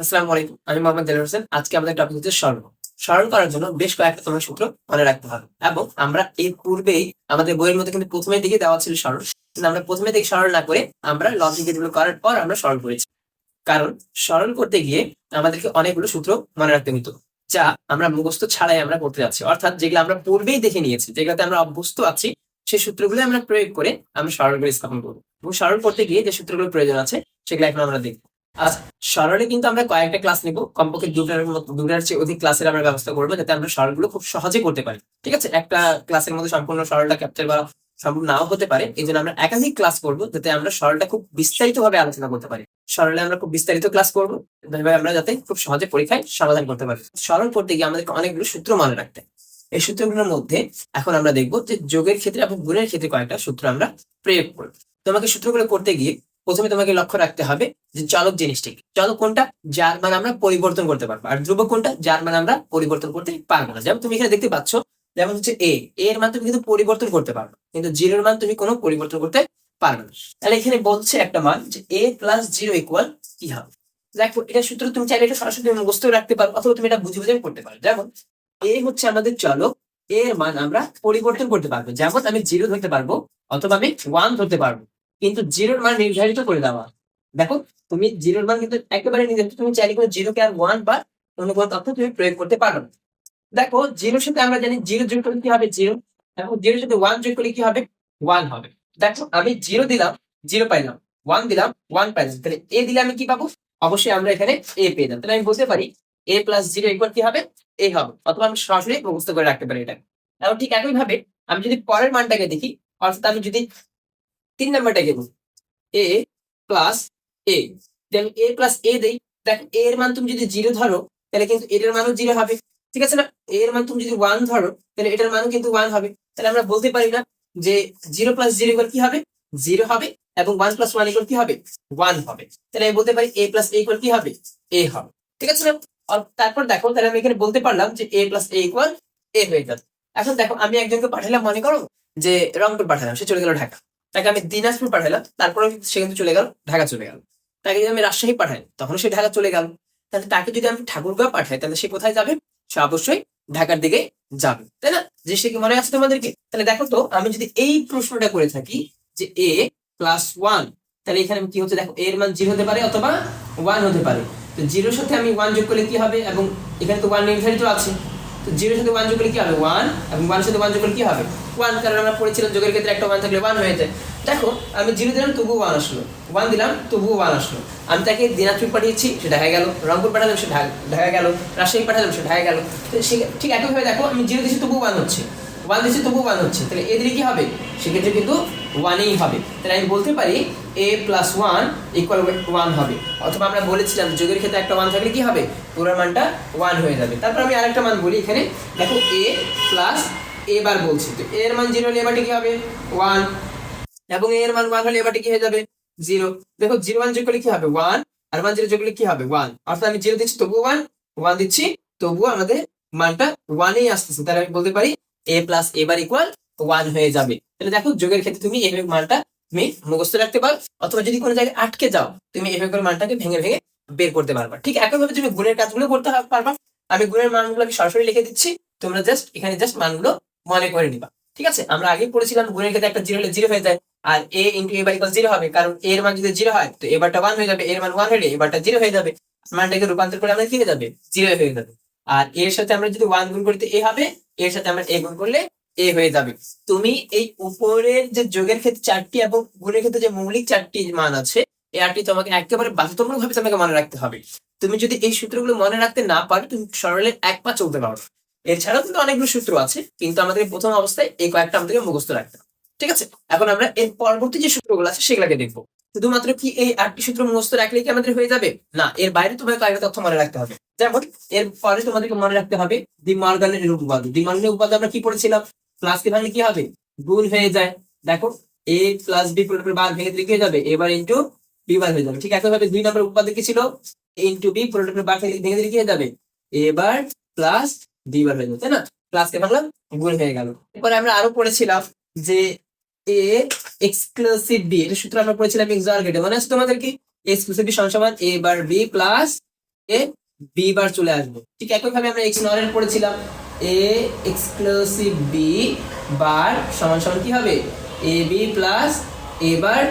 আসসালামু আলাইকুম, আমি মোহাম্মদ দেলার হোসেন। আজকে আমাদের টপিক হচ্ছে স্মরণ। স্মরণ করার জন্য বেশ কয়েকটা তোমার সূত্র মনে রাখতে হবে। এবং আমরা এর পূর্বেই আমাদের বইয়ের মধ্যে কিন্তু প্রথমের দিকে দেওয়া ছিল স্মরণ। কিন্তু আমরা প্রথমে থেকে স্মরণ না করে আমরা লজিক এগুলো করার পর আমরা স্মরণ করেছি। কারণ স্মরণ করতে গিয়ে আমাদেরকে অনেকগুলো সূত্র মনে রাখতে হতো যা আমরা মুখস্থ ছাড়াই আমরা করতে যাচ্ছি। অর্থাৎ যেগুলো আমরা পূর্বেই দেখে নিয়েছি, যেগুলোতে আমরা অভ্যস্ত আছি সেই সূত্রগুলো আমরা প্রয়োগ করে আমরা স্মরণ করে স্থাপন করব। এবং স্মরণ করতে গিয়ে যে সূত্রগুলো প্রয়োজন আছে, সেগুলো এখন আমরা দেখব। আচ্ছা সরলে কিন্তু আমরা কয়েকটা ক্লাস নিব। কমপক্ষে দুটার দুটার চেয়ে অধিক ক্লাসের আমরা ব্যবস্থা করব, যাতে আমরা সরলগুলো খুব সহজে করতে পারি। ঠিক আছে? একটা ক্লাসের মধ্যে সম্পূর্ণ সরলটা ক্যাপচার করা সম্ভব নাও হতে পারে। এই জন্য আমরা একাধিক ক্লাস করব, যাতে আমরা সরলটা খুব বিস্তারিত ভাবে আলোচনা করতে পারি। সরলে আমরা খুব বিস্তারিত ক্লাস করব আমরা যাতে খুব সহজে পরীক্ষায় সমাধান করতে পারি। সরল করতে গিয়ে আমাদেরকে অনেকগুলো সূত্র মনে রাখতে এই সূত্রগুলোর মধ্যে এখন আমরা দেখব যে যোগের ক্ষেত্রে এবং গুণের ক্ষেত্রে কয়েকটা সূত্র আমরা প্রয়োগ করব। তোমাকে সূত্রগুলো করতে গিয়ে প্রথমে তোমাকে লক্ষ্য রাখতে হবে যে চলক জিনিসটি? চলক কোনটা? যার মান আমরা পরিবর্তন করতে পারব। আর ধ্রুবক কোনটা? যার মান আমরা পরিবর্তন করতে পারব না। যেমন তুমি এখানে দেখতে পাচ্ছ, যেমন হচ্ছে এ এর মান তুমি কিন্তু পরিবর্তন করতে পারবে কিন্তু জিরোর মান তুমি কোনো পরিবর্তন করতে পারবে না। তাহলে এখানে বলছে একটা মান যে এ প্লাস জিরো ইকুয়াল কি হবে। দেখো, এটা সূত্র তুমি চাইলে এটা সরাসরি মুখস্থ রাখতে পারো, অথবা তুমি এটা বুঝে বুঝে করতে পারো। যেমন এ হচ্ছে আমাদের চলক এর মান আমরা পরিবর্তন করতে পারব। যেমন আমি জিরো ধরতে পারব, অথবা আমি ওয়ান ধরতে পারব। কিন্তু জিরোর মান নির্ধারিত করে দেওয়া দেখো, তুমি জিরোর মান কিন্তু একেবারে নির্ধারিত, তুমি চাইলে জিরো কে আর ওয়ান বা অন্য কোনো তথ্য তুমি প্রয়োগ করতে পারো না। দেখো, জিরোর সাথে আমরা জানি জিরো যোগ করলে কি হবে জিরো, এবং জিরোর সাথে ওয়ান যোগ করলে কি হবে ওয়ান হবে। দেখো, আমি জিরো দিলাম, জিরো পাইলাম ওয়ান দিলাম ওয়ান পাইলাম। তাহলে এ দিলে আমি কি পাবো? অবশ্যই আমরা এখানে এ পেয়ে যাব। তাহলে আমি বলতে পারি এ প্লাস জিরো ইকুয়াল কি হবে? এ হবে। অথবা আমি সরাসরি মুখস্থ করে রাখতে পারি এটা এবং ঠিক একই ভাবে আমি যদি পরের মানটাকে দেখি, অর্থাৎ আমি যদি তিন নাম্বারটাকে বলি এ প্লাস এ আমি এ প্লাস এ দেই। দেখ এ এর মান তুমি যদি জিরো ধরো, তাহলে কিন্তু এটার মানও জিরো হবে। ঠিক আছে না? এর মান তুমি যদি ওয়ান ধরো, তাহলে এটার মানও কিন্তু ওয়ান হবে। তাহলে আমরা বলতে পারি না যে জিরো প্লাস জিরো ইকুয়াল কি হবে? জিরো হবে। এবং ওয়ান প্লাস ওয়ান ইকুয়াল কি হবে? ওয়ান হবে। তাহলে আমি বলতে পারি এ প্লাস এ ইকুয়াল কি হবে? এ হবে। ঠিক আছে না? তারপর দেখো, তাহলে আমি এখানে বলতে পারলাম যে এ প্লাস এ ইকুয়াল এ হয়ে গেল। এখন দেখো, আমি একজনকে পাঠালাম, মনে করো যে রংপুর পাঠালাম, সে চলে গেল ঢাকা। তাকে আমি দিনাজপুর পাঠালাম তারপরে সে কিন্তু চলে গেল, ঢাকা চলে গেল। তাকে যদি আমি রাজশাহী পাঠাই তখন সে ঢাকা চলে গেল। তাহলে তাকে যদি আমি ঠাকুরগাঁও পাঠাই, তাহলে সে কোথায় যাবে? সে অবশ্যই ঢাকার দিকে যাবে, তাই না? যে সে কি মনে আছে তোমাদেরকে? তাহলে দেখো তো, আমি যদি এই প্রশ্নটা করে থাকি যে এ প্লাস ওয়ান তাহলে এখানে কি হচ্ছে দেখো, এর মান জিরো হতে পারে অথবা ওয়ান হতে পারে। তো জিরোর সাথে আমি ওয়ান যোগ করলে কি হবে? এবং এখানে তো ওয়ান নির্ধারিত আছে। তো জিরোর সাথে ওয়ান যোগ করলে কি হবে? ওয়ান এবং ওয়ান সাথে ওয়ান যোগ করলে কি হবে? ওয়ান কারণ আমরা পড়েছিলাম যোগের ক্ষেত্রে একটা ওয়ান থাকলে ওয়ান হয়ে যায়। দেখো, আমি জিরো দিলাম, তবুও ওয়ান আসলো। ওয়ান দিলাম, তবুও ওয়ান আসলো। আমি তাকে দিনাজপুর পাঠিয়েছি, সে ঢাকা গেল। রংপুর পাঠালাম, সে ঢাকা গেল। রাজশাহী পাঠালাম, সে ঢাকা গেল। তো সে ঠিক একইভাবে দেখো, আমি জিরো দিচ্ছি তবুও ওয়ান হচ্ছে। ওয়ান দিচ্ছি, তবুও ওয়ান হচ্ছে। তাহলে এ দিলে কি হবে? সেক্ষেত্রে কিন্তু ওয়ানই হবে। তাহলে আমি বলতে পারি A plus one equal one হবে। অথবা আমরা বলেছিলাম যোগের ক্ষেত্রে একটা ওয়ান থাকলে কি হবে? পুরো মানটা ওয়ান হয়ে যাবে। তারপর আমি আরেকটা মান বলি এখানে। দেখো এ প্লাস এ বার বলছি। তো এর মান জিরো হলে এবারটি কি হবে? ওয়ান এবং এর মান ওয়ান হলে এবারটি কি হয়ে যাবে? জিরো দেখো জিরো ওয়ান যোগ করলে কি হবে? ওয়ান আর ওয়ান জিরো যোগ করলে কি হবে? ওয়ান অর্থাৎ আমি জিরো দিচ্ছি, তবুও ওয়ান ওয়ান দিচ্ছি, তবুও আমাদের মানটা ওয়ানেই আসতেছে। তাহলে আমি বলতে পারি A plus A bar equal one হয়ে যাবে। তাহলে দেখো, যোগের ক্ষেত্রে তুমি এভাবে মানটা তুমি মুখস্থ রাখতে পারো, অথবা যদি কোনো জায়গায় আটকে যাও, তুমি এভাবে করে মানটাকে ভেঙে ভেঙে বের করতে পারবা। ঠিক একইভাবে তুমি গুণের কাজগুলো করতে পারবা। আমি গুণের মানগুলোকে সরাসরি লিখে দিচ্ছি, তোমরা জাস্ট এখানে জাস্ট মানগুলো মনে করে নিবা। ঠিক আছে? আমরা আগে পড়েছিলাম, গুণের ক্ষেত্রে একটা জিরো হলে জিরো হয়ে যায়, আর A into A by zero হবে, কারণ এর মান যদি জিরো হয়, তো এবারটা ওয়ান হয়ে যাবে এর মান ওয়ান হলে এবারটা জিরো হয়ে যাবে। মানটাকে রূপান্তর করে আমরা কি হয়ে যাবে? জিরো হয়ে যাবে। আর এর সাথে আমরা যদি ওয়ান গুণ করি তো এ হবে, এর সাথে আমরা এ গুণ করলে এ হয়ে যাবে। তুমি এই উপরের যে যোগের ক্ষেত্রে চারটি এবং গুণের ক্ষেত্রে যে মৌলিক চারটি মান আছে এই আটটি তোমাকে একেবারে বাধ্যতামূলক ভাবে তোমাকে মনে রাখতে হবে। তুমি যদি এই সূত্রগুলো মনে রাখতে না পারো, তুমি সরলের এক পা চলতে পারো। এছাড়াও কিন্তু অনেকগুলো সূত্র আছে, কিন্তু আমাদের প্রথম অবস্থায় এই কয়েকটা আমাদেরকে মুখস্থ রাখতে ঠিক আছে? এখন আমরা এর পরবর্তী যে সূত্রগুলো আছে, সেগুলোকে দেখব। শুধুমাত্র কি এই আটটি সূত্র মুখস্থ রাখলে কি আমাদের হয়ে যাবে? না, এর বাইরে তোমাকে কয়েকটা তথ্য মনে রাখতে হবে। যেমন, এর পরে তোমাদেরকে মনে রাখতে হবে ডি মর্গানের উপপাদ্য ডি মর্গানের উপপাদ্য আমরা কি পড়েছিলাম? প্লাস কে ভাঙলে কি হবে? গুণ হয়ে যায়। দেখো এ প্লাস বি পুরোপুরি বার ভেঙে দিলে কি হয়ে যাবে? এবার ইন্টু বি বার হয়ে যাবে। ঠিক একইভাবে দুই নম্বর উপপাদ্য কি ছিল? ইন্টু বি পুরোপুরি বার ভেঙে দিলে কি হয়ে যাবে? এবার প্লাস বি বার হয়ে যাবে, তাই না? প্লাস কে ভাঙলাম, গুণ হয়ে গেল। এরপরে আমরা আরও পড়েছিলাম যে এ এক্সক্লুসিভ বি এটা সূত্র আমরা পড়েছিলাম এক্সর গেটে মনে আছে তোমাদের কি? এক্সক্লুসিভ বি সমান A bar B plus A B bar চলে আসবে। ঠিক একইভাবে আমরা এক্স নরের পড়েছিলাম। এ এক্সক্লুসিভ বি বার সমান সমান কি হবে? A B plus A bar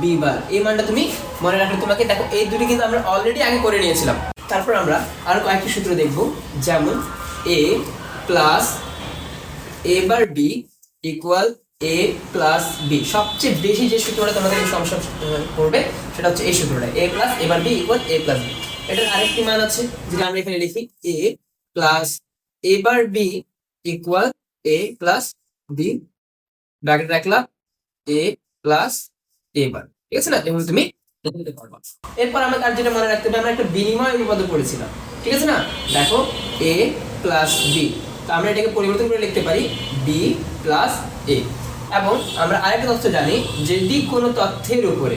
B bar এই মানটা তুমি মনে রাখলে তোমাকে দেখো, এই দুটি কিন্তু আমরা অলরেডি আগে করে নিয়েছিলাম। তারপর আমরা আরও কয়েকটি সূত্র দেখব। যেমন A plus A bar B equal A plus B সবচেয়ে বেশি যে সূত্রটা তোমাদের সমস্যা করবে, সেটা হচ্ছে এই সূত্রটা। A plus A bar B equal A plus B এটার আরেকটি মান আছে, যেটা আমরা এখানে লিখি A plus A bar B equal A plus B bracket রাখলাম এ প্লাস এ বার ঠিক আছে না? এভাবে তুমি এরপর আমাকে আর যেটা মনে রাখতে হবে, আমরা একটা বিনিময় উপপাদ্য পড়েছিলাম। ঠিক আছে না? দেখো এ প্লাস বি তো আমরা এটাকে পরিবর্তন করে লিখতে পারি বি প্লাস এ এবং আমরা আরেকটা তথ্য জানি, যদি কোনো তথ্যের উপরে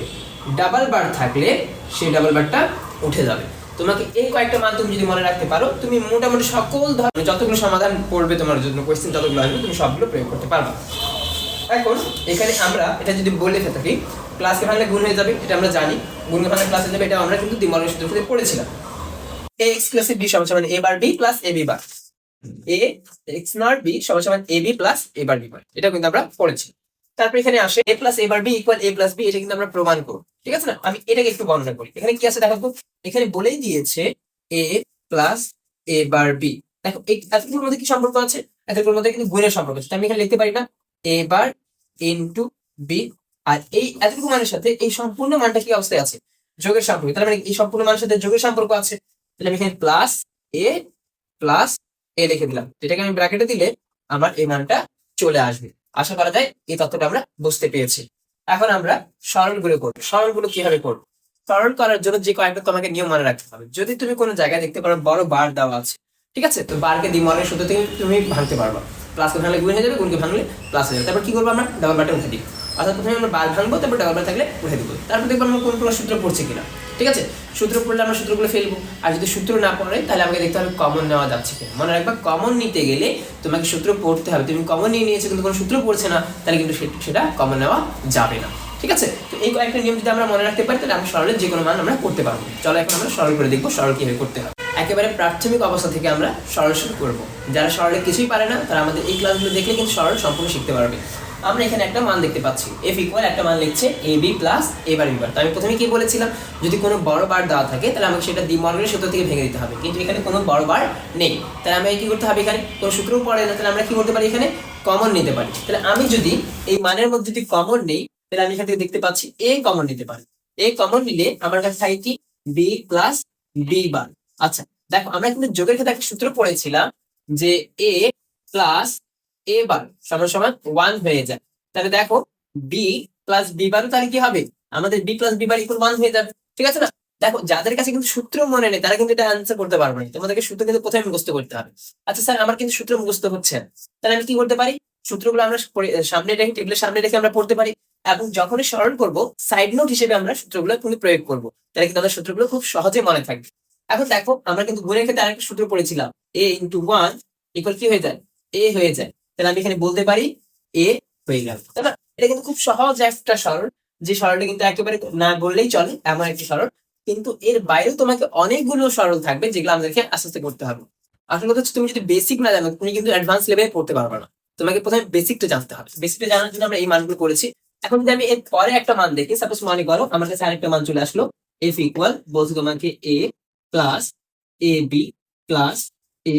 ডাবল বার থাকলে সেই ডাবল বারটা উঠে যাবে। তোমাকে এই কয়েকটা মান তুমি যদি মনে রাখতে পারো, তুমি মোটামুটি সকল ধরনের যতগুলো সমাধান পড়বে তোমার জন্য কোয়েশ্চেন যতগুলো আসবে, তুমি সবগুলো প্রয়োগ করতে পারবা। এখন এখানে আমরা এটা যদি বলে থাকি ক্লাসকে ভাঙলে গুণ হয়ে যাবে, এটা আমরা জানি। গুণকে ভাঙলে ক্লাস হয়ে যাবে এটা আমরা কিন্তু দ্বিমলের সূত্র পড়েছিলাম। এ এক্স প্লাস বি সমান সমান A bar B plus A B bar A X not B সমান সমান A B plus A bar B bar এটা কিন্তু আমরা পড়েছি। তারপর এখানে আসে A plus A bar B equal A plus B এটা কিন্তু আমরা প্রমাণ করব। ঠিক আছে না? আমি এটাকে একটু বর্ণনা করি। এখানে কি আছে দেখো? এখানে বলেই দিয়েছে এ প্লাস এ বার বি দেখো এতগুলোর মধ্যে কি সম্পর্ক আছে? এতগুলোর মধ্যে কিন্তু গুণের সম্পর্ক আছে। আমি এখানে লিখতে পারি না। এ বার ইন্টু বি আর এই এতটুকু মানের সাথে এই সম্পূর্ণ মানটা কি অবস্থায় আছে? যোগের সম্পর্ক। তাহলে মানে এই সম্পূর্ণ মানের সাথে যোগের সম্পর্ক আছে। তাহলে আমি এখানে প্লাস এ প্লাস এ লিখে দিলাম। এটাকে আমি ব্র্যাকেটে দিলে আমার এই মানটা চলে আসবে। আশা করা যায় এই তথ্যটা আমরা বুঝতে পেরেছি। এখন আমরা সরলগুলো করব। সরলগুলো কীভাবে করব? সরল করার জন্য যে কয়েকটা তোমাকে নিয়ম মনে রাখতে হবে। যদি তুমি কোনো জায়গায় দেখতে পারো বড় বার দেওয়া আছে, ঠিক আছে? তো বারকে দ্বিমলের সূত্র থেকে তুমি ভাঙতে পারবা। প্লাসকে ভাঙলে গুণ হয়ে যাবে, গুণকে ভাঙলে প্লাস হয়ে যাবে। তারপর কি করব আমরা? ডাবল বারটা উঠে দিই। অর্থাৎ প্রথমে আমরা বার ভাঙবো, তারপর ডাবল বার থাকলে উঠে দিব। তারপর দেখব আমরা কোন কোনো সূত্র পড়ছে কিনা। ঠিক আছে? সূত্র পড়লে আমরা সূত্রগুলো ফেলব। আর যদি সূত্র না পড়ে, তাহলে আমাকে দেখতে হবে কমন নেওয়া যাচ্ছে কিনা। মনে রাখবা কমন নিতে গেলে তোমাকে সূত্র পড়তে হবে। তুমি কমন নিয়ে নিয়েছো, কিন্তু কোনো সূত্র পড়ছে না, তাহলে কিন্তু সেটা কমন নেওয়া যাবে না। ঠিক আছে? তো এই কয়েকটা নিয়ম যদি আমরা মনে রাখতে পারি, তাহলে আমরা সরলের যে কোনো মান আমরা করতে পারব। চলো এখন আমরা সরল করে দেখব সরল কীভাবে করতে হয়। একেবারে প্রাথমিক অবস্থা থেকে আমরা সরল শুরু করব। যারা সরলে কিছুই পারে না, তারা আমাদের এই ক্লাসগুলো দেখলে কিন্তু সরল সম্পূর্ণ শিখতে পারবে। আমরা এখানে একটা মান দেখতে পাচ্ছি। এফ ইকুয়াল একটা মান লিখছে A B plus A bar B bar তো আমি প্রথমে কি বলেছিলাম? যদি কোনো বড় বার দেওয়া থাকে, তাহলে আমাকে সেটা দ্বিমর্গের সূত্র থেকে ভেঙে দিতে হবে। কিন্তু এখানে কোনো বড় বার নেই। তাহলে আমি কি করতে হবে এখানে? কোনো সূত্রও পড়ে না, তাহলে আমরা কি করতে পারি এখানে? কমন নিতে পারি। তাহলে আমি যদি এই মানের মধ্যে যদি কমন নেই, তাহলে আমি এখান থেকে দেখতে পাচ্ছি এ কমন নিতে পারি। এ কমন নিলে আমার কাছে থাকে কি? বি প্লাস বি বার আচ্ছা দেখো, আমরা কিন্তু যোগের ক্ষেত্রে একটা সূত্র পড়েছিলাম যে এ প্লাস এ বার সমান ওয়ান হয়ে যায়। তাহলে দেখো বি প্লাস বি বারও তাহলে কি হবে? আমাদের B plus B bar equal one হয়ে যাবে। ঠিক আছে না? দেখো, যাদের কাছে কিন্তু সূত্র মনে নেই, তারা কিন্তু এটা অ্যান্সার করতে পারবে না। তোমাদেরকে সূত্র কিন্তু প্রথমে মুখস্থ করতে হবে। আচ্ছা স্যার আমার কিন্তু সূত্র মুখস্থ হচ্ছে না। তাহলে আমি কি করতে পারি? সূত্রগুলো আমরা সামনে রেখে টেবিলের সামনে রেখে আমরা পড়তে পারি। এবং যখনই স্মরণ করব সাইড নোট হিসেবে আমরা সূত্রগুলো কিন্তু প্রয়োগ করব। তাহলে কিন্তু আমাদের সূত্রগুলো খুব সহজে মনে থাকবে। এখন দেখো, আমরা কিন্তু গুণের ক্ষেত্রে আরেকটা সূত্র পড়েছিলাম। এ ইন্টু ওয়ান ইকুয়াল কি হয়ে যায়? এ হয়ে যায়। তাহলে আমি এখানে বলতে পারি এ হয়ে গেল। এটা কিন্তু খুব সহজ একটা সরল, যে সরলটা কিন্তু একেবারে না বললেই চলে, এমন একটি সরল। কিন্তু এর বাইরেও তোমাকে অনেকগুলো সরল থাকবে যেগুলো আমাদেরকে আস্তে আস্তে করতে হবে। আসল কথা হচ্ছে তুমি যদি বেসিক না জানো, তুমি কিন্তু অ্যাডভান্স লেভেলে পড়তে পারবে না। তোমাকে প্রথমে বেসিকটা জানতে হবে। বেসিকটা জানার জন্য আমরা এই মানগুলো করেছি। এখন যদি আমি এর পরে একটা মান দেখি সাপোজ মনে করো আমার কাছে আরেকটা মান চলে আসলো এফ ইকুয়াল বলছি তোমাকে A plus A B plus A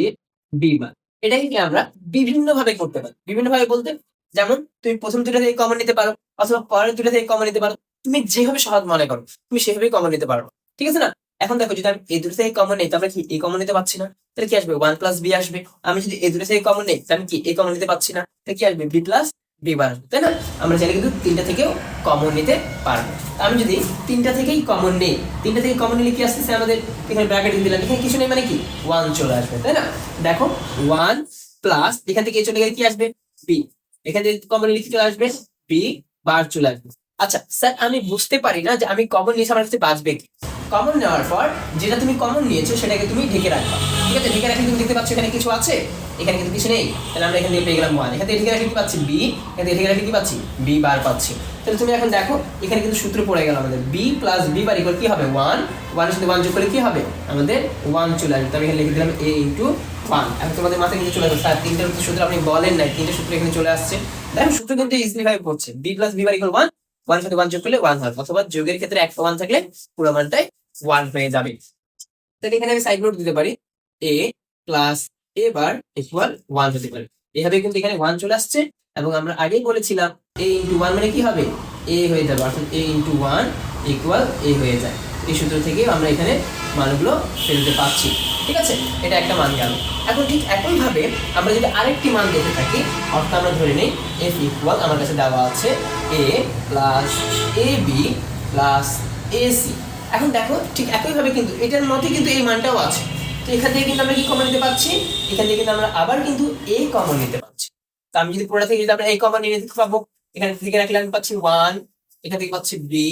B মান এটাকে কি আমরা বিভিন্ন ভাবে করতে পারি। বিভিন্ন ভাবে বলতে, যেমন তুমি প্রথম দুটো থেকে কমন নিতে পারো, অথবা পরের দুটো থেকে কমন নিতে পারো। তুমি যেভাবে সহজ মনে করো, তুমি সেভাবেই কমন নিতে পারো। ঠিক আছে না? এখন দেখো, যদি আমি এই দুটো থেকে কমন নেই, তাহলে কি এ কমন নিতে পারছি না? তাহলে কি আসবে? ওয়ান প্লাস বি আসবে। আমি যদি এই দুটো থেকে কমন নেই, তাহলে কি এ কমন নিতে পারছি না? তাহলে কি আসবে? বি প্লাস বি বার আসবে, তাই না? আমরা চাইলে কিন্তু তিনটা থেকেও কমন নিতে পারব। আমি যদি তিনটা থেকেই কমন নেই, তিনটা থেকে কমন নিলে কি আসতেছে আমাদের এখানে ব্র্যাকেট দিলাম। এখানে কিছু নেই মানে কি? ওয়ান চলে আসবে, তাই না? দেখো ওয়ান প্লাস এখান থেকে চলে গেলে কি আসবে? বি এখান থেকে কমন নিলে চলে আসবে? বি বার চলে আসবে। আচ্ছা স্যার, আমি বুঝতে পারি না যে আমি কমন নিয়েছি, আমার কাছে বাঁচবে কি? কমন নেওয়ার পর যেটা তুমি কমন নিয়েছো সেটাকে তুমি ঢেকে রাখবা। ঠিক আছে? ঢেকে রাখলে তুমি দেখতে পাচ্ছ এখানে কিছু আছে? এখানে কিন্তু কিছু নেই। তাহলে আমরা এখান থেকে পেয়ে গেলাম ওয়ান এখান থেকে ঢেকে রাখলে কি পাচ্ছি? বি এখান থেকে ঢেকে রাখলে কি পাচ্ছি? বি বার পাচ্ছি। তাহলে তুমি এখন দেখো, এখানে কিন্তু সূত্র পড়ে গেল আমাদের। B plus B bar equal কি হবে? ওয়ান ওয়ানের সাথে ওয়ান যোগ করলে কি হবে? আমাদের ওয়ান চলে আসবে। তবে এখানে লিখে দিলাম এ ইন্টু ওয়ান এখন তোমাদের মাথায় কিন্তু চলে আসবে। স্যার, তিনটার সূত্র আপনি বলেন নাই। তিনটে সূত্র এখানে চলে আসছে। দেখো, সূত্র কিন্তু ইজিলি ভাবে পড়ছে। B plus B bar equal one ওয়ানের সাথে ওয়ান যোগ করলে ওয়ান হয়। অথবা যোগের ক্ষেত্রে একটা ওয়ান থাকলে পুরো মানটাই ওয়ান হয়ে যাবে। তাহলে এখানে আমি সাইড নোট দিতে পারি। A plus A bar equal one হতে পারে। এভাবে কিন্তু এখানে ওয়ান চলে আসছে এবং আমরা আগেই বলেছিলাম এ ইন্টু ওয়ান মানে কি হবে? এ হয়ে যাবে। অর্থাৎ A into one equal A হয়ে যায়। এই সূত্র থেকে আমরা এখানে মানগুলো ফেলতে পারছি। ঠিক আছে? এটা একটা মান গেল। এখন ঠিক একইভাবে আমরা যদি আরেকটি মান দেখে থাকি, অর্থাৎ আমরা ধরে নিই এফ ইকুয়াল আমার কাছে দেওয়া আছে A plus A B plus A C এখন দেখো, ঠিক একইভাবে কিন্তু এটার মধ্যে কিন্তু এই মানটাও আছে। তো এখান থেকে কিন্তু আমরা কি কমন নিতে পারছি? এখান থেকে কিন্তু আমরা আবার কিন্তু এ কমন নিতে পারছি। তো আমি যদি পুরোটা থেকে যদি আমরা এই কমন নিয়ে নিতে পাবো এখান থেকে রাখলে আমি পাচ্ছি ওয়ান এখান থেকে পাচ্ছি বি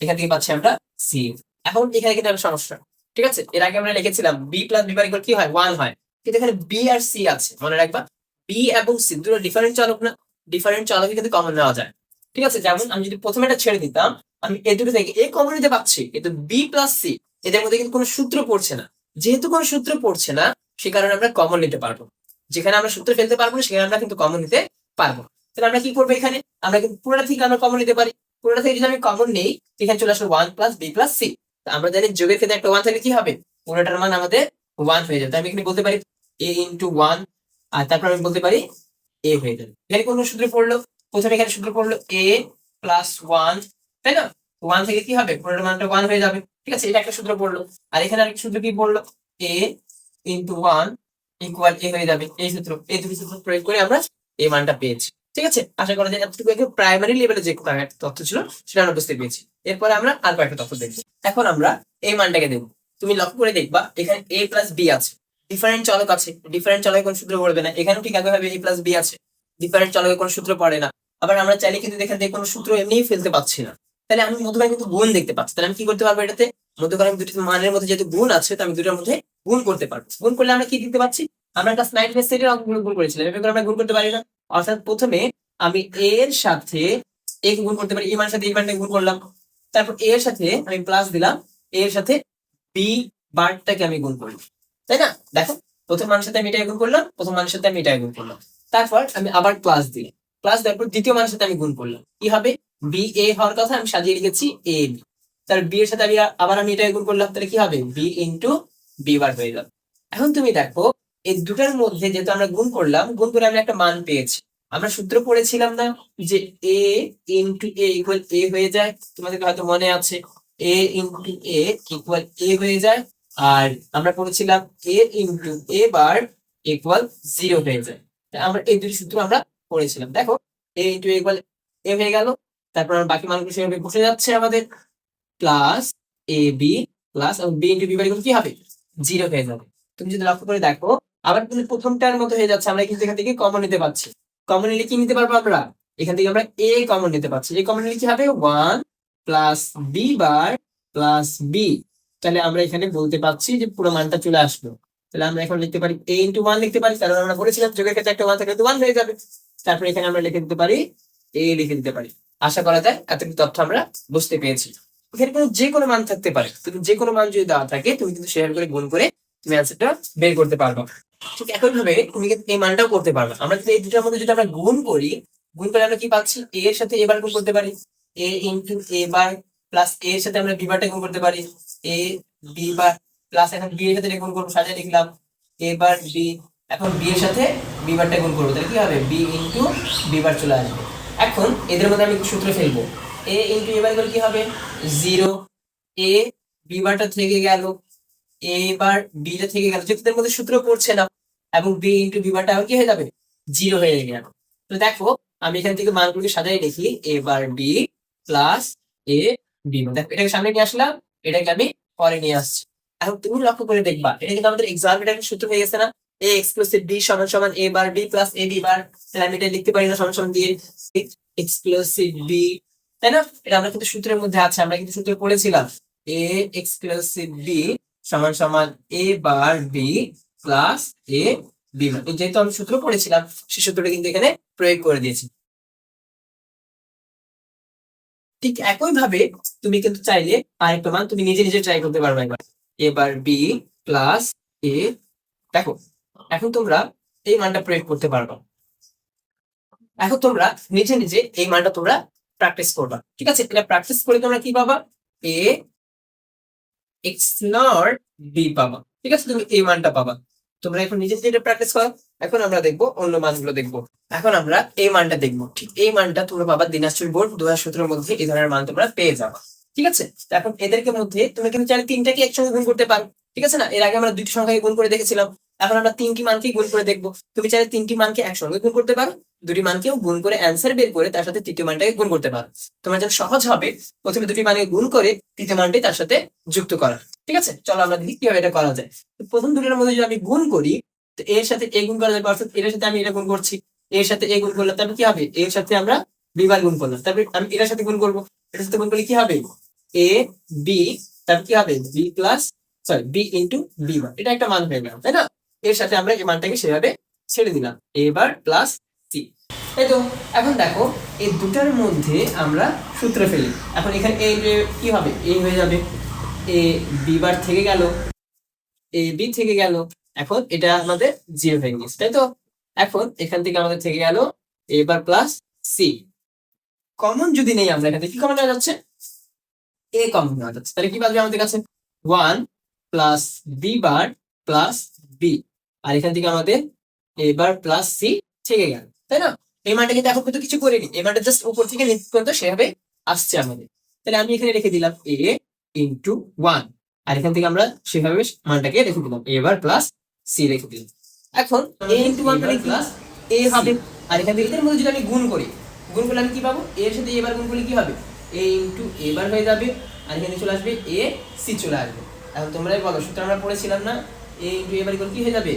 এখান থেকে পাচ্ছি আমরা সি এখন এখানে কিন্তু একটা সমস্যা, ঠিক আছে? এর আগে আমরা লিখেছিলাম B plus B bar equal কি হয়? ওয়ান হয়। কিন্তু এখানে বি আর সি আছে, মনে রাখবা। বি এবং সি দুটো ডিফারেন্ট চলক না ডিফারেন্ট চলকে কিন্তু কমন নেওয়া যায়। ঠিক আছে? যেমন আমি যদি প্রথমে এটা ছেড়ে দিতাম আমি এ দুটো থেকে এ কমন নিতে পারছি, কিন্তু বি প্লাস সি এদের মধ্যে কিন্তু কোনো সূত্র পড়ছে না। যেহেতু কোনো সূত্র পড়ছে না, সে কারণে আমরা কমন নিতে পারব। যেখানে আমরা সূত্র ফেলতে পারব না, সেখানে আমরা কিন্তু কমন নিতে পারব তাহলে আমরা কি করব এখানে? আমরা কিন্তু পুরোটা থেকে আমরা কমন নিতে পারি। পুরোটা থেকে যদি আমি কমন নেই, এখানে চলে আসবে one plus B plus C আমরা জানি যোগের ক্ষেত্রে একটা ওয়ান থাকলে কি হবে? পুরোটার মান আমাদের ওয়ান হয়ে যাবে। আমি এখানে বলতে পারি এ ইন্টু ওয়ান আর তারপর আমি বলতে পারি এ হয়ে যাবে। এখানে কোন সূত্র পড়ল? প্রথমে এখানে সূত্র পড়ল এ প্লাস ওয়ান তাই না? ওয়ান থেকে কি হবে? পুরোটার মানটা ওয়ান হয়ে যাবে। ঠিক আছে? এটা একটা সূত্র পড়ল। আর এখানে আরেকটা সূত্র কি পড়ল? A into one equal A হয়ে যাবে। এই সূত্র। এই দুটি সূত্র প্রয়োগ করে আমরা এই মানটা পেয়েছি। ঠিক আছে? আশা করা যায় এতটুকু প্রাইমারি লেভেলে যে তথ্য ছিল, সেটা আমরা বুঝতে পেরেছি। এরপরে আমরা আর কয়েকটা তথ্য দেখব। এখন আমরা এই মানটাকে দেখব। তুমি লক্ষ্য করে দেখবা, এখানে এ প্লাস বি আছে। ডিফারেন্ট চলক আছে। ডিফারেন্ট চলকে কোন সূত্র পড়বে না। এখানেও ঠিক একইভাবে এ প্লাস বি আছে। ডিফারেন্ট চলকে কোন সূত্র পড়ে না। আবার আমরা চাইলে কিন্তু এখান থেকে কোনো সূত্র এমনিই ফেলতে পাচ্ছি না। তাহলে আমি মধ্যখানে কিন্তু গুণ দেখতে পাচ্ছি। তাহলে আমি কি করতে পারব এটাতে? আমি দুটি মানের মধ্যে যেহেতু গুণ আছে, তো আমি দুটোর মধ্যে গুণ করতে পারব। গুণ করলে আমরা কি দেখতে পাচ্ছি? আমরা একটা নাইন বেস সেটের অঙ্কগুলো গুণ করেছিলাম। এভাবে আমরা গুণ করতে পারি না। অর্থাৎ প্রথমে আমি এ এর সাথে এ কে গুণ করতে পারি। এই মানের সাথে এই মানটাকে গুণ করলাম। তারপর এ এর সাথে আমি প্লাস দিলাম। এ এর সাথে বি বারটাকে আমি গুণ করলাম। তাই না? দেখো, প্রথম মানের সাথে আমি এটাকে গুণ করলাম, প্রথম মানের সাথে আমি এটাকে গুণ করলাম। তারপর আমি আবার প্লাস দিই প্লাস দেওয়ার পর দ্বিতীয় মানের সাথে আমি গুণ করলাম। কি হবে? বি এ হওয়ার কথা আমি সাজিয়ে লিখেছি এ বি তার বি এর সাথে আমি আবার আমি এটাকে গুণ করলাম, তাহলে কি হবে? বি ইন্টু বি বার হয়ে যাবে। এখন তুমি দেখো, এই দুটার মধ্যে যেহেতু আমরা গুণ করলাম, গুণ করে আমি একটা মান পেয়েছি। আমরা সূত্র পড়েছিলাম না যে এ ইন্টু এ ইকুয়াল এ হয়ে যায় তোমাদের হয়তো মনে আছে। এ ইন্টু এ ইকুয়াল এ হয়ে যায়, আর আমরা পড়েছিলাম A into A bar equal zero হয়ে যায়। আমরা এই দুটি সূত্র আমরা পড়েছিলাম দেখো এ ইন্টু ইকুয়াল এ হয়ে গেল। তারপর বাকি মানগুলো সেভাবে বসে যাচ্ছে আমাদের। প্লাস এ বি প্লাস এবং বি ইন্টু বি equal কি হবে? জিরো হয়ে যাবে। তুমি যদি লক্ষ্য করে দেখো, আবার কিন্তু প্রথমটার মতো হয়ে যাচ্ছে। আমরা কিন্তু এখান থেকে কমন নিতে পারছি। কমন নিলে কি নিতে পারব আমরা? এখান থেকে আমরা এ কমন নিতে পারছি। এ কমন নিলে কি হবে? One plus B bar plus B তাহলে আমরা এখানে বলতে পারছি যে পুরো মানটা চলে আসলো। তাহলে আমরা এখন লিখতে পারি এ ইন্টু ওয়ান লিখতে পারি। কারণ আমরা বলেছিলাম, যোগের ক্ষেত্রে একটা ওয়ান থাকলে ওয়ান হয়ে যাবে। তারপরে এখানে আমরা লিখে দিতে পারি এ লিখে দিতে পারি। আশা করা যায় এতটুকু তথ্য আমরা বুঝতে পেরেছি। এখানে কোনো যে কোনো মান থাকতে পারে। তুমি যে কোনো মান যদি দেওয়া থাকে, তুমি কিন্তু শেয়ার করে গুণ করে তুমি অ্যান্সারটা বের করতে পারবে। ঠিক একইভাবে তুমি কিন্তু এই মানটাও করতে পারবে। আমরা যদি এই দুটার মধ্যে যদি আমরা গুণ করি, গুণ করে আমরা কি পাচ্ছি? এ এর সাথে এবার গুণ করতে পারি। A into A bar plus A এর সাথে আমরা বি বারটা গুণ করতে পারি। এ বি বার প্লাস এখন বি এর সাথে গুণ করব, সাজিয়ে লিখলাম। এ বার বি এখন বি এর সাথে বি বারটা গুণ করব, তাহলে কি হবে? বি ইন্টু বি বার চলে আসবে। এখন এদের মধ্যে আমি সূত্র ফেলব। এ ইন্টু এ বার কি হবে? জিরো এ বি বারটা থেকে গেল। এ বার বিটা থেকে গেল। যেহেতু এদের মধ্যে সূত্র পড়ছে না, এবং বি ইন্টু বি বারটা আবার কি হয়ে যাবে? জিরো হয়ে গেল তো দেখো, আমি এখান থেকে মানগুলোকে সাজাই লিখি A bar B plus A B দেখো, এটাকে সামনে নিয়ে আসলাম। এটাকে আমি পরে নিয়ে আসছি। এখন তুমি লক্ষ্য করে দেখবা, এটা কিন্তু আমাদের এক্সাম এটা সূত্র হয়ে গেছে না? এ এক্সক্লুসিভ বি সমান সমান A bar B plus A B bar তাহলে আমি এটা লিখতে পারি না, সমান সমান দিয়ে এক্সক্লুসিভ বি তাই না? এটা আমরা কিন্তু সূত্রের মধ্যে আছে, আমরা কিন্তু সূত্রে পড়েছিলাম। এ এক্সক্লুসিভ বি সমান সমান A bar B plus A B bar যেহেতু আমি সূত্র পড়েছিলাম সেই সূত্রটা কিন্তু এখানে প্রয়োগ করে দিয়েছি। ঠিক একই ভাবে তুমি কিন্তু চাইলে আরেকটা মান তুমি নিজে নিজে ট্রাই করতে পারবে একবার। এবার বি প্লাস এ দেখো এখন তোমরা এই মানটা প্রয়োগ করতে পারবে। এখন তোমরা নিজে নিজে এই মানটা তোমরা প্র্যাকটিস করবা। ঠিক আছে? এটা প্র্যাকটিস করে তোমরা কি পাবা? এ এক্স নট বি পাবা। ঠিক আছে? তুমি এই মানটা পাবা। তোমরা এখন নিজে এটা প্র্যাকটিস করো। এখন আমরা দেখব, অন্য মানগুলো দেখব। এখন আমরা এই মানটা দেখব। ঠিক এই মানটা তোমরা পাবা দিনাজপুর বোর্ড দু হাজার সতেরোর মধ্যে এই ধরনের মান তোমরা পেয়ে যাবা। ঠিক আছে? এখন এদেরকে মধ্যে তুমি কিন্তু চাইলে তিনটাকে একসঙ্গে গুণ করতে পারো। ঠিক আছে না? এর আগে আমরা দুটি সংখ্যাকে গুণ করে দেখেছিলাম। এখন আমরা তিনটি মানকে গুণ করে দেখব। তুমি চাইলে তিনটি মানকে একসঙ্গে গুণ করতে পারো, দুটি মানকেও গুণ করে অ্যান্সার বের করে তার সাথে তৃতীয় মানটাকে গুণ করতে পারো। তোমার জন্য সহজ হবে, প্রথমে দুটি মানকে গুণ করে তৃতীয় মানটি তার সাথে যুক্ত করা। ঠিক আছে? চলো আমরা দেখি কীভাবে এটা করা যায়। প্রথম দুটোর মধ্যে যদি আমি গুণ করি, তো এর সাথে এ গুণ করা যাবে অর্থাৎ এর সাথে আমি এটা গুণ করছি। এর সাথে এ গুণ করলাম তারপর কি হবে? এর সাথে আমরা বিবার গুণ করলাম। তারপরে আমি এটার সাথে গুণ করব। এটার সাথে গুণ করলে কি হবে? এ বি তারপর কি হবে? B plus sorry B into B এটা একটা মান হয়ে গেল, তাই না? এর সাথে আমরা এই মানটাকে সেভাবে ছেড়ে দিলাম। এ বার প্লাস সি তাই তো, এখন দেখো, এই দুটার মধ্যে আমরা সূত্র ফেলি। এখন এখানে এ কি হবে? এ হয়ে যাবে। এ বি বার থেকে গেল। এ বি থেকে গেল। এখন এটা আমাদের জিরো হয়ে গেছে তাই তো? এখন এখান থেকে আমাদের থেকে গেল A bar plus C common যদি নেই, আমরা এখান কি কমন নেওয়া যাচ্ছে? এ কমন নেওয়া যাচ্ছে। তাহলে কি বাজবে আমাদের কাছে? One plus B bar plus B আর এখান থেকে আমাদের এবার প্লাস সি থেকে গেল, তাই না? এই মানটা কিন্তু এখন কিন্তু কিছু করিনি। এই মানটা জাস্ট উপর থেকে নিচ পর্যন্ত সেভাবে আসছে আমাদের। তাহলে আমি এখানে রেখে দিলাম এ ইন্টু ওয়ান আর এখান থেকে আমরা সেভাবে মানটাকে রেখে দিলাম। এ বার প্লাস সি রেখে দিলাম। এখন এ ইন্টু ওয়ান মানে প্লাস এ হবে। আর এখান থেকে এদের মধ্যে যদি আমি গুণ করি, গুণ করলে আমি কি পাবো? এর সাথে এবার গুণ করলে কি হবে? এ ইন্টু এবার হয়ে যাবে। আর এখানে চলে আসবে এ সি চলে আসবে। এখন তোমরা বলো, সূত্র আমরা পড়েছিলাম না? এ ইন্টু এবার কি হয়ে যাবে?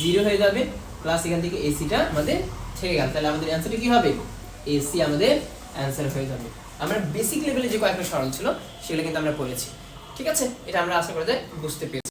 জিরো হয়ে যাবে প্লাস এখান থেকে এসিটা আমাদের থেকে গেল। তাহলে আমাদের অ্যান্সারটা কি হবে? এসি আমাদের অ্যান্সার হয়ে যাবে। আমরা বেসিক লেভেলে যে কয়েকটা সরল ছিল, সেগুলো কিন্তু আমরা পড়েছি। ঠিক আছে? এটা আমরা আশা করা বুঝতে পেরেছি।